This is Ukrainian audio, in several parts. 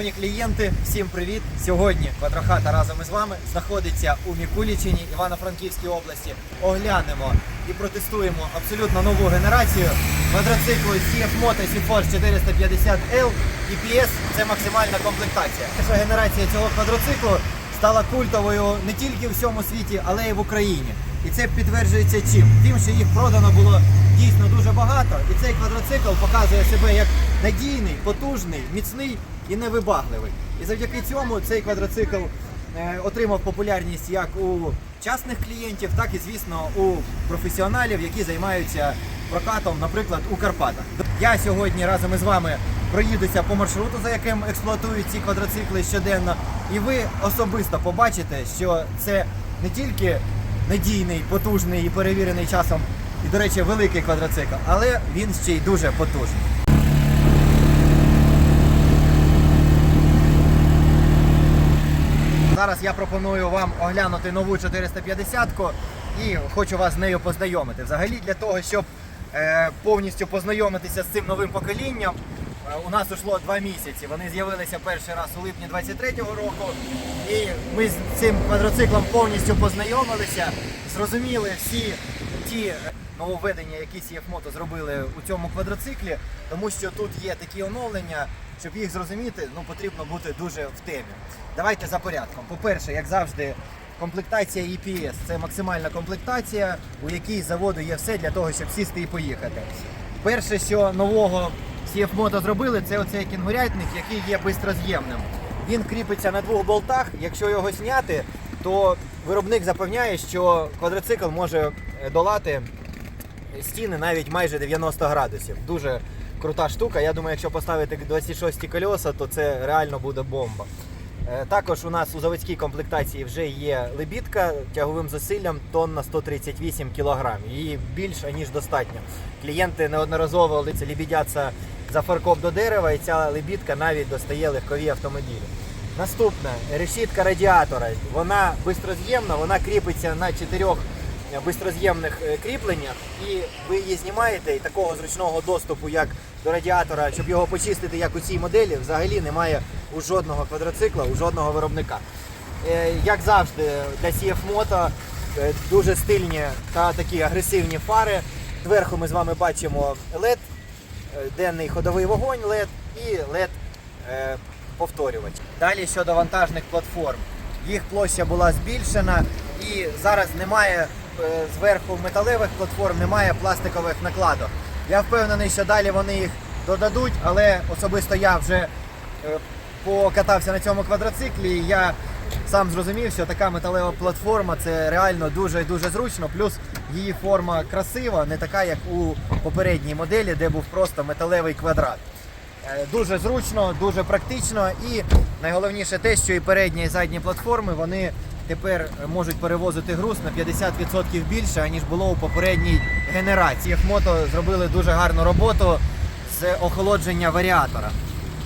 клієнти, всім привіт! Сьогодні квадрохата разом із вами знаходиться у Мікулічині, Івано-Франківській області. Оглянемо і протестуємо абсолютно нову генерацію квадроциклу CF Moto C-Force 450L EPS – це максимальна комплектація. Перша генерація цього квадроциклу стала культовою не тільки в всьому світі, але й в Україні. І це підтверджується чим? Тим, що їх продано було дійсно дуже багато, і цей квадроцикл показує себе як надійний, потужний, міцний і невибагливий. І завдяки цьому цей квадроцикл е, отримав популярність як у частних клієнтів, так і, звісно, у професіоналів, які займаються прокатом, наприклад, у Карпатах. Я сьогодні разом із вами проїдуся по маршруту, за яким експлуатують ці квадроцикли щоденно, і ви особисто побачите, що це не тільки надійний, потужний і перевірений часом, і, до речі, великий квадроцикл, але він ще й дуже потужний. Зараз я пропоную вам оглянути нову 450-ку і хочу вас з нею познайомити. Взагалі для того, щоб е, повністю познайомитися з цим новим поколінням, е, у нас ушло два місяці. Вони з'явилися перший раз у липні 23-го року. І ми з цим квадроциклом повністю познайомилися, зрозуміли всі ті нововведення, які CF Moto зробили у цьому квадроциклі, тому що тут є такі оновлення, щоб їх зрозуміти, ну потрібно бути дуже в темі. Давайте за порядком. По-перше, як завжди, комплектація EPS це максимальна комплектація, у якій заводу є все для того, щоб сісти і поїхати. Перше, що нового CF Moto зробили, це оцей кінгурятник, який є бистроз'ємним. Він кріпиться на двох болтах. Якщо його зняти, то виробник запевняє, що квадроцикл може долати стіни навіть майже 90 градусів. Дуже крута штука. Я думаю, якщо поставити 26 колеса, то це реально буде бомба. Е, Також у нас у заводській комплектації вже є лебідка тяговим зусиллям тонна 138 кг. Її більше ніж достатньо. Клієнти неодноразово лебідяться за фаркоп до дерева, і ця лебідка навіть достає легкові автомобілі. Наступне решітка радіатора. Вона бистроз'ємна, вона кріпиться на чотирьох бистроз'ємних е, кріпленнях, і ви її знімаєте, і такого зручного доступу, як до радіатора, щоб його почистити, як у цій моделі, взагалі немає у жодного квадроцикла, у жодного виробника. Е, Як завжди, для CF Moto е, дуже стильні та такі агресивні фари. Зверху ми з вами бачимо LED, е, денний ходовий вогонь LED і LED е, повторювач. Далі щодо вантажних платформ. Їх площа була збільшена і зараз немає е, зверху металевих платформ, немає пластикових накладок. Я впевнений, що далі вони їх додадуть, але особисто я вже е, покатався на цьому квадроциклі. і Я сам зрозумів, що така металева платформа це реально дуже дуже зручно. Плюс її форма красива, не така, як у попередній моделі, де був просто металевий квадрат. Е, Дуже зручно, дуже практично і найголовніше те, що і передні і задні платформи вони тепер можуть перевозити груз на 50% більше, аніж було у попередній генерації. Мото зробили дуже гарну роботу з охолодження варіатора.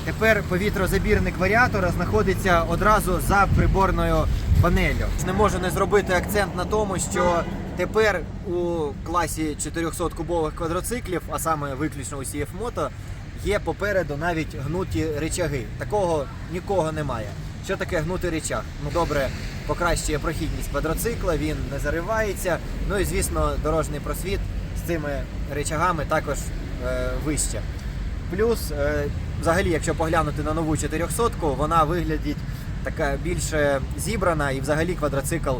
Тепер повітрозабірник варіатора знаходиться одразу за приборною панелью. Не можу не зробити акцент на тому, що тепер у класі 400-кубових квадроциклів, а саме виключно у CF Moto, є попереду навіть гнуті речаги. Такого нікого немає. Що таке гнутий речаг? Ну добре, покращує прохідність квадроцикла, він не заривається. Ну і звісно, дорожній просвіт з цими речагами також е, вище. Плюс, е, взагалі, якщо поглянути на нову 400-ку, вона виглядить така більше зібрана і взагалі квадроцикл,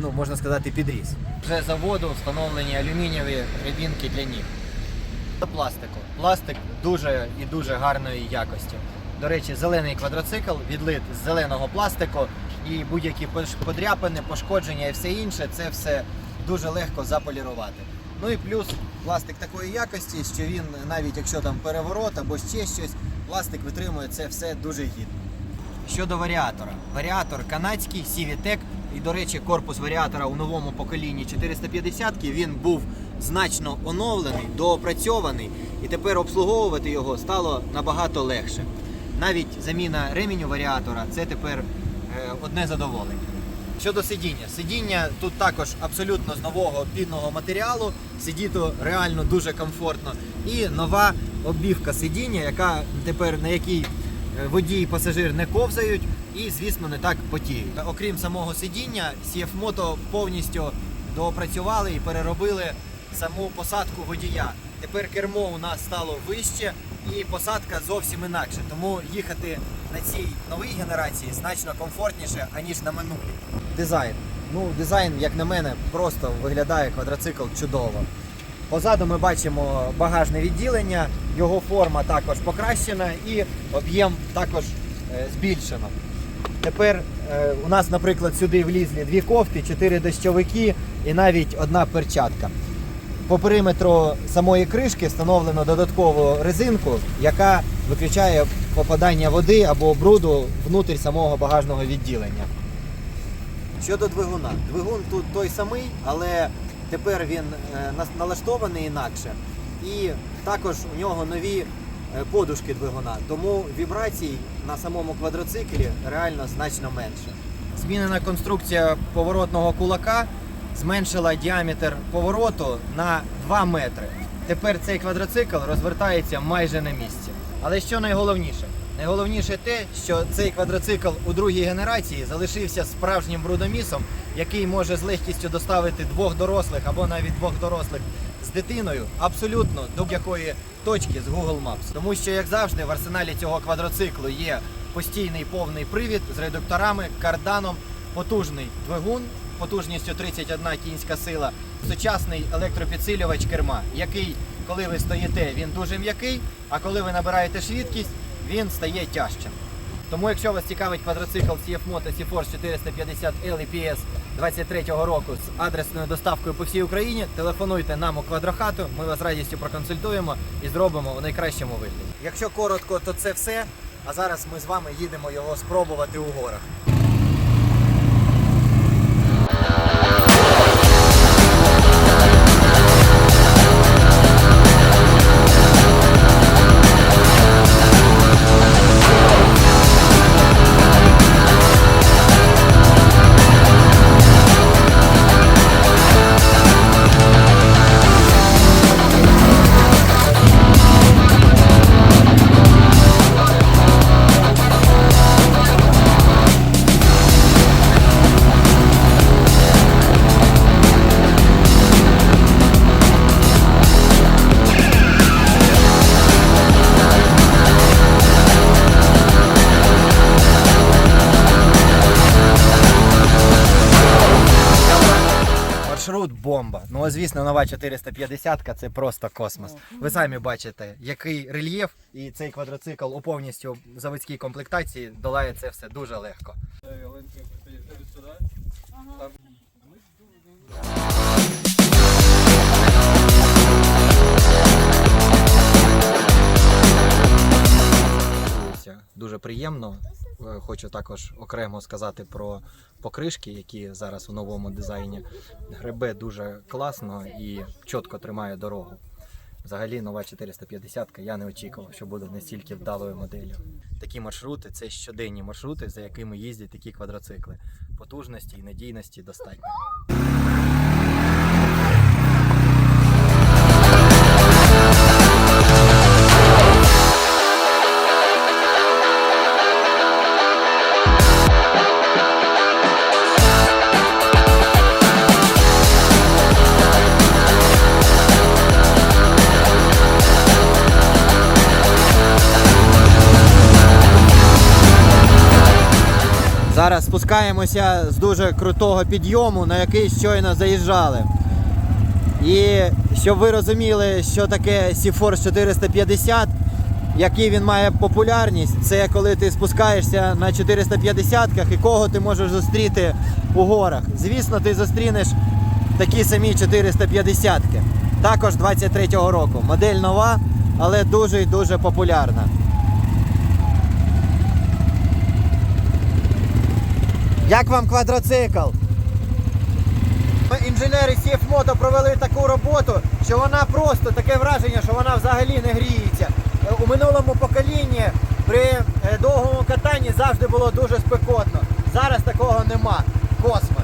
ну можна сказати, підріс. Вже заводу встановлені алюмінієві рибінки для ніг. Пластику. Пластик дуже і дуже гарної якості. До речі, зелений квадроцикл відлит з зеленого пластику і будь-які подряпини, пошкодження і все інше, це все дуже легко заполірувати. Ну і плюс пластик такої якості, що він навіть якщо там переворот або ще щось, пластик витримує це все дуже гідно. Щодо варіатора. Варіатор канадський CVTEC, і, до речі, корпус варіатора у новому поколінні 450 він був значно оновлений, доопрацьований, і тепер обслуговувати його стало набагато легше. Навіть заміна ременю варіатора це тепер е, одне задоволення. Щодо сидіння, сидіння тут також абсолютно з нового підного матеріалу. Сидіти реально дуже комфортно. І нова оббівка сидіння, яка тепер на якій е, водій і пасажир не ковзають і, звісно, не так потіють. Окрім самого сидіння, CF Moto повністю доопрацювали і переробили саму посадку водія. Тепер кермо у нас стало вище і посадка зовсім інакше. Тому їхати на цій новій генерації значно комфортніше, аніж на минулій. Дизайн. Ну, дизайн, як на мене, просто виглядає квадроцикл чудово. Позаду ми бачимо багажне відділення, його форма також покращена і об'єм також е, збільшено. Тепер е, у нас, наприклад, сюди влізли дві кофти, чотири дощовики і навіть одна перчатка. По периметру самої кришки встановлено додаткову резинку, яка виключає попадання води або бруду внутрь самого багажного відділення. Щодо двигуна, двигун тут той самий, але тепер він е, налаштований інакше. І також у нього нові е, подушки двигуна, тому вібрацій на самому квадроциклі реально значно менше. Змінена конструкція поворотного кулака зменшила діаметр повороту на 2 метри. Тепер цей квадроцикл розвертається майже на місці. Але що найголовніше? Найголовніше те, що цей квадроцикл у другій генерації залишився справжнім брудомісом, який може з легкістю доставити двох дорослих або навіть двох дорослих з дитиною абсолютно до будь-якої точки з Google Maps. Тому що, як завжди, в арсеналі цього квадроциклу є постійний повний привід з редукторами, карданом, потужний двигун потужністю 31 кінська сила, сучасний електропідсилювач керма, який, коли ви стоїте, він дуже м'який, а коли ви набираєте швидкість, він стає тяжчим. Тому, якщо вас цікавить квадроцикл CF Moto C-Force 450 LPS 23-го року з адресною доставкою по всій Україні, телефонуйте нам у квадрохату, ми вас з радістю проконсультуємо і зробимо у найкращому вигляді. Якщо коротко, то це все. А зараз ми з вами їдемо його спробувати у горах. Бомба. Ну, а, звісно, нова 450 це просто космос. Ви самі бачите, який рельєф, і цей квадроцикл у повністю заводській комплектації долає це все дуже легко. Дуже приємно. Е, Хочу також окремо сказати про покришки, які зараз у новому дизайні. Гребе дуже класно і чітко тримає дорогу. Взагалі нова 450 я не очікував, що буде настільки вдалою моделлю. Такі маршрути це щоденні маршрути, за якими їздять такі квадроцикли. Потужності і надійності достатньо. Спускаємося з дуже крутого підйому, на який щойно заїжджали. І щоб ви розуміли, що таке Seaforce 450, який він має популярність, це коли ти спускаєшся на 450-ках і кого ти можеш зустріти у горах. Звісно, ти зустрінеш такі самі 450-ки. Також 23-го року. Модель нова, але дуже і дуже популярна. Як вам квадроцикл? Інженери Сіфмото провели таку роботу, що вона просто таке враження, що вона взагалі не гріється. У минулому поколінні при е, довгому катанні завжди було дуже спекотно. Зараз такого нема. Космос.